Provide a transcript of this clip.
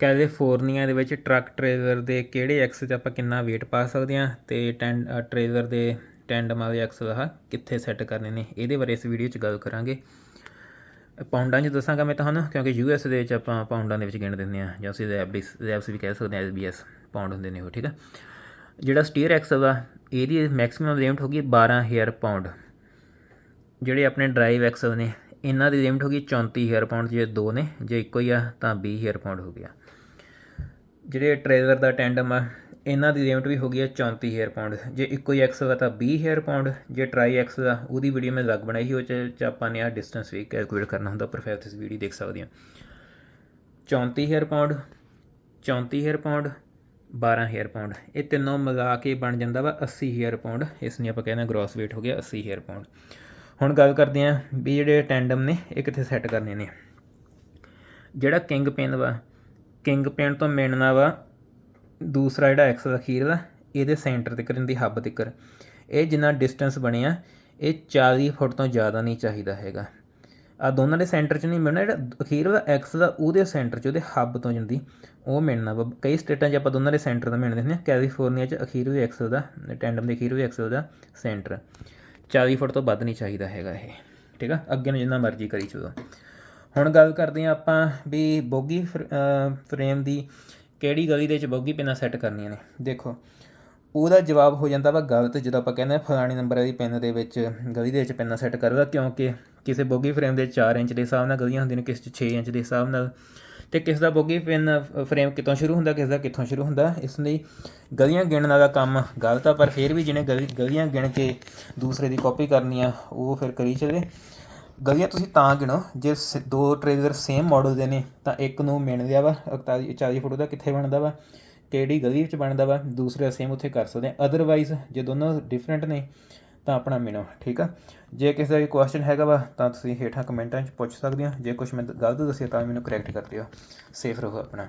California ਦੇ ਵਿੱਚ truck trailer ਦੇ ਕਿਹੜੇ ਐਕਸ 'ਚ ਆਪਾਂ ਕਿੰਨਾ weight ਪਾ ਸਕਦੇ ਹਾਂ ਤੇ ਟੈਂਡ ਟ੍ਰੇਲਰ ਦੇ ਟੈਂਡਮ ਵਾਲੇ ਐਕਸ ਆ ਕਿੱਥੇ ਸੈੱਟ ਕਰਨੇ ਨੇ, ਇਹਦੇ ਬਾਰੇ ਇਸ ਵੀਡੀਓ 'ਚ ਗੱਲ ਕਰਾਂਗੇ। ਪਾਉਂਡਾਂ 'ਚ ਦੱਸਾਂਗਾ ਮੈਂ ਤੁਹਾਨੂੰ, ਕਿਉਂਕਿ ਯੂ ਐਸ ਦੇ ਵਿੱਚ ਆਪਾਂ ਪਾਉਂਡਾਂ ਦੇ ਵਿੱਚ ਗਿਣ ਦਿੰਦੇ ਆ ਜਾਂ ਅਸੀਂ ਰੈਬਿਸ ਰੈਬਸ ਵੀ ਕਹਿ ਸਕਦੇ ਆ ਐਸ ਪਾਉਂਡ ਹੁੰਦੇ ਨੇ ਉਹ, ਠੀਕ ਆ? ਜਿਹੜਾ ਸਟੀਅਰ ਐਕਸ ਵਾ ਇਹਦੀ ਮੈਕਸਿਮਮ ਲਿਮਟ ਹੋਗੀ 12000 ਪਾਉਂਡ ਜਿਹੜੇ ਆਪਣੇ ਡਰਾਈਵ ਐਕਸਲ ਨੇ ਇਹਨਾਂ ਦੀ ਲਿਮਟ ਹੋਗੀ 34000 ਪਾਉਂਡ, ਜੇ ਦੋ ਨੇ, ਜੇ ਇੱਕੋ ਹੀ ਆ, ਤਾਂ 20000 ਪਾਉਂਡ ਹੋ ਗਿਆ। ਜਿਹੜੇ ਟ੍ਰੇਲਰ ਦਾ ਟੈਂਡਮ ਆ, ਇਹਨਾਂ ਦੀ ਲਿਮਟ ਵੀ ਹੋ ਗਈ ਹੈ 34000 ਪਾਉਂਡ। ਜੇ ਇੱਕੋ ਹੀ ਐਕਸ ਆ ਤਾਂ 20000 ਪਾਉਂਡ, ਜੇ ਟਰਾਈ ਐਕਸ ਆ, ਉਹਦੀ ਵੀਡੀਓ ਮੈਂ ਲੱਗ ਬਣਾਈ ਸੀ, ਉਹ 'ਚ ਆਪਾਂ ਨੇ ਆ ਡਿਸਟੈਂਸ ਵੀ ਕੈਲਕੂਲੇਟ ਕਰਨਾ ਹੁੰਦਾ, ਪਰ ਫਿਰ ਵੀਡੀਓ ਦੇਖ ਸਕਦੇ ਹੋ। 34000 ਪਾਉਂਡ 34000 ਪਾਉਂਡ 12000 ਪਾਉਂਡ। ਇਹ ਤਿੰਨੋਂ ਮਿਲਾ ਕੇ ਬਣ ਜਾਂਦਾ ਵਾ 80000 ਪਾਉਂਡ। ਇਸ ਨੂੰ ਆਪਾਂ ਕਹਿੰਦੇ ਗ੍ਰੋਸ weight ਹੋ ਗਿਆ 80000 ਪਾਉਂਡ। ਹੁਣ ਗੱਲ ਕਰਦੇ ਆਂ ਵੀ ਜਿਹੜੇ ਟੈਂਡਮ ਨੇ, ਇਹ ਕਿੱਥੇ ਸੈੱਟ ਕਰਨੇ ਨੇ। ਜਿਹੜਾ ਕਿੰਗ ਪਿਨ ਵਾ ਕਿੰਗ ਪਿਨ ਤੋਂ ਮਿਲਣਾ ਵਾ ਦੂਸਰਾ ਜਿਹੜਾ ਐਕਸ ਅਖੀਰ ਦਾ, ਇਹਦੇ ਸੈਂਟਰ ਤੇ ਕਰਨ ਹੱਬ ਤੱਕ। ਇਹ ਜਿੰਨਾ ਡਿਸਟੈਂਸ ਬਣਿਆ ਇਹ 40 ਫੁੱਟ ਤੋਂ ਜ਼ਿਆਦਾ ਨਹੀਂ ਚਾਹੀਦਾ ਹੈਗਾ। ਆ ਦੋਨਾਂ ਦੇ ਸੈਂਟਰ 'ਚ ਨਹੀਂ ਮਿਲਣਾ, ਜਿਹੜਾ ਅਖੀਰ ਦਾ ਐਕਸ ਦਾ, ਉਹਦੇ ਸੈਂਟਰ 'ਚ, ਉਹਦੇ ਹੱਬ ਤੋਂ ਜਾਂਦੀ, ਉਹ ਮਿਲਣਾ ਵਾ। ਕਈ ਸਟੇਟਾਂ 'ਚ ਆਪਾਂ ਦੋਨਾਂ ਦੇ ਸੈਂਟਰ ਦਾ ਮਿਲਦੇ ਨੇ ਕੈਲੀਫੋਰਨੀਆ 'ਚ ਅਖੀਰ ਵੀ ਐਕਸ ਦਾ ਟੈਂਡਮ ਦੇ ਅਖੀਰ ਵੀ ਐਕਸ ਦਾ ਸੈਂਟਰ 40 ਫੁੱਟ ਤੋਂ ਵੱਧ ਨਹੀਂ ਚਾਹੀਦਾ ਹੈਗਾ ਇਹ, ਠੀਕ ਆ? ਅੱਗੇ ਨੂੰ ਜਿੰਨਾ ਮਰਜ਼ੀ ਕਰੀ ਚਲੋ। ਹੁਣ ਗੱਲ ਕਰਦੇ ਹਾਂ ਆਪਾਂ ਵੀ ਬੋਗੀ ਫਰੇਮ ਦੀ ਕਿਹੜੀ ਗਲੀ ਦੇ ਵਿੱਚ ਬੋਗੀ ਪਿੰਨਾਂ ਸੈੱਟ ਕਰਨੀਆਂ ਨੇ। ਦੇਖੋ, ਉਹਦਾ ਜਵਾਬ ਹੋ ਜਾਂਦਾ ਵਾ ਗਲਤ, ਜਦੋਂ ਆਪਾਂ ਕਹਿੰਦੇ ਆ ਫਲਾਣੀ ਨੰਬਰ ਦੀ ਪਿੰਨ ਦੇ ਵਿੱਚ ਗਲੀ ਦੇ ਵਿੱਚ ਪਿੰਨਾਂ ਸੈੱਟ ਕਰਦਾ, ਕਿਉਂਕਿ ਕਿਸੇ ਬੋਗੀ ਫਰੇਮ ਦੇ 4 ਇੰਚ ਦੇ ਹਿਸਾਬ ਨਾਲ ਗਲੀਆਂ ਹੁੰਦੀਆਂ ਨੇ, ਕਿਸੇ 'ਚ 6 ਇੰਚ ਦੇ ਹਿਸਾਬ ਨਾਲ। ਤੇ ਕਿਸ ਦਾ ਬੋਗੀ ਪਿੰਨ ਫਰੇਮ ਕਿੱਥੋਂ ਸ਼ੁਰੂ ਹੁੰਦਾ, ਕਿਸ ਦਾ ਕਿੱਥੋਂ ਸ਼ੁਰੂ ਹੁੰਦਾ, ਇਸ ਲਈ ਗਲੀਆਂ ਗਿਣਨ ਦਾ ਕੰਮ ਗਲਤ ਆ, ਪਰ ਫਿਰ ਵੀ ਜਿਹਨੇ ਗਲੀ, ਗਲੀਆਂ ਗਿਣ ਕੇ ਦੂਸਰੇ ਦੀ ਕਾਪੀ ਕਰਨੀ ਆ, ਉਹ ਫਿਰ ਕਰੀ ਚੱਲੇ। ਗਲੀਆਂ ਤੁਸੀਂ ਤਾਂ ਗਿਣੋ, ਜੇ ਸ- ਦੋ ਟ੍ਰੇਲਰ ਸੇਮ ਮਾਡਲ ਦੇ ਨੇ, ਤਾਂ ਇੱਕ ਨੂੰ ਮਿਣ ਲਿਆ ਵਾ 41 40 ਫੁੱਟ ਦਾ ਕਿੱਥੇ ਬਣਦਾ ਵਾ? ਕਿਹੜੀ ਗਲੀ ਵਿੱਚ ਬਣਦਾ ਵਾ? ਦੂਸਰੇ ਸੇਮ ਉੱਥੇ ਕਰ ਸਕਦੇ ਆ। ਅਦਰਵਾਈਜ਼ ਜੇ ਦੋਨੋਂ ਡਿਫਰੈਂਟ ਨੇ ਤਾਂ ਆਪਣਾ ਮਿਣੋ ਠੀਕ ਆ? ਜੇ ਕਿਸੇ ਦਾ ਵੀ ਕੁਐਸਚਨ ਹੈਗਾ ਵਾ, ਤਾਂ ਤੁਸੀਂ ਹੇਠਾਂ ਕਮੈਂਟਾਂ 'ਚ ਪੁੱਛ ਸਕਦੇ ਹੋ। ਜੇ ਕੁਝ ਮੈਂ ਗਲਤ ਦੱਸਿਆ, ਤਾਂ ਮੈਨੂੰ ਕਰੈਕਟ ਕਰ ਦਿਓ। ਸੇਫ ਰਹੋ ਆਪਣਾ।